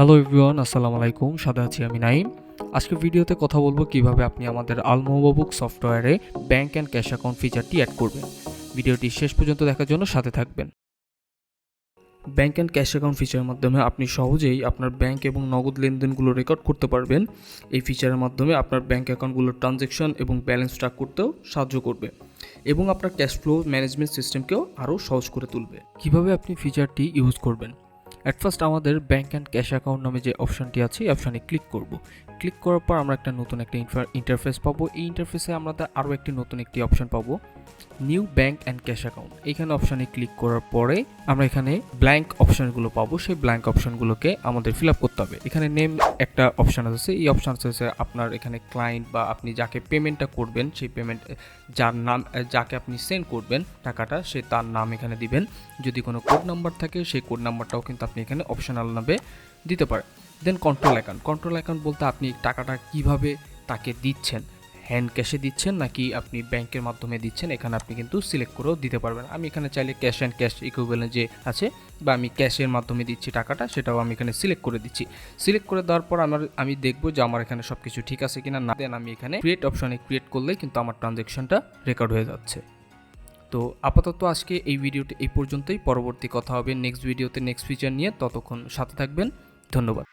Hello everyone আসসালামু আলাইকুম সাদা আছি আমি নাইম। আজকে ভিডিওতে কথা বলব কীভাবে আপনি আমাদের আলমোবাবুক সফটওয়্যারে ব্যাংক অ্যান্ড ক্যাশ অ্যাকাউন্ট ফিচারটি অ্যাড করবেন। ভিডিওটি শেষ পর্যন্ত দেখার জন্য সাথে থাকবেন। ব্যাংক অ্যান্ড ক্যাশ অ্যাকাউন্ট ফিচারের মাধ্যমে আপনি সহজেই আপনার ব্যাংক এবং নগদ লেনদেনগুলো রেকর্ড করতে পারবেন। এই ফিচারের মাধ্যমে আপনার ব্যাংক অ্যাকাউন্টগুলোর ট্রানজ্যাকশন এবং ব্যালেন্স ট্র্যাক করতেও সাহায্য করবে এবং আপনার ক্যাশ ফ্লো ম্যানেজমেন্ট সিস্টেমকেও আরও সহজ করে তুলবে। কীভাবে আপনি ফিচারটি ইউজ করবেন? অ্যাট ফার্স্ট আমাদের ব্যাঙ্ক অ্যান্ড ক্যাশ অ্যাকাউন্ট নামে যে অপশনটি আছে, এই অপশানে ক্লিক করব। ক্লিক করার পর আমরা একটা নতুন একটা ইন্টারফেস পাবো। এই ইন্টারফেসে আমরা আরও একটি নতুন একটি অপশন পাবো। New bank and cash account এইখানে অপশানে ক্লিক করার পরে আমরা এখানে ব্ল্যাঙ্ক অপশনগুলো পাবো। সেই ব্ল্যাঙ্ক অপশনগুলোকে আমাদের ফিল আপ করতে হবে। এখানে নেম একটা অপশান আছে। এই অপশান আছে আপনার এখানে ক্লায়েন্ট বা আপনি যাকে পেমেন্টটা করবেন, সেই পেমেন্ট যার নাম, যাকে আপনি সেন্ড করবেন, টাকাটা, সে তার নাম এখানে দিবেন। যদি কোনো কোড নাম্বার থাকে, সেই কোড নাম্বারটাও কিন্তু আপনি এখানে অপশনাল নামে দিতে পারেন। Then control account control account বলতে আপনি টাকাটা কীভাবে তাকে দিচ্ছেন? হ্যান্ড ক্যাশে দিচ্ছেন নাকি আপনি ব্যাংকের মাধ্যমে দিচ্ছেন? এখানে আপনি কিন্তু সিলেক্ট করেও দিতে পারবেন। আমি এখানে চাইলে ক্যাশ অ্যান্ড ক্যাশ ইকুইভ্যালেন্ট যে আছে বা আমি ক্যাশের মাধ্যমে দিচ্ছি টাকাটা, সেটাও আমি এখানে সিলেক্ট করে দিচ্ছি। সিলেক্ট করে দেওয়ার পর আমার, আমি দেখব যে আমার এখানে সব কিছু ঠিক আছে কিনা না। দেন আমি এখানে ক্রিয়েট অপশনে ক্রিয়েট করলেই কিন্তু আমার ট্রানজ্যাকশনটা রেকর্ড হয়ে যাচ্ছে। তো আপাতত আজকে এই ভিডিওটি এই পর্যন্তই। পরবর্তী কথা হবে নেক্সট ভিডিওতে নেক্সট ফিচার নিয়ে। ততক্ষণ সাথে থাকবেন। ধন্যবাদ।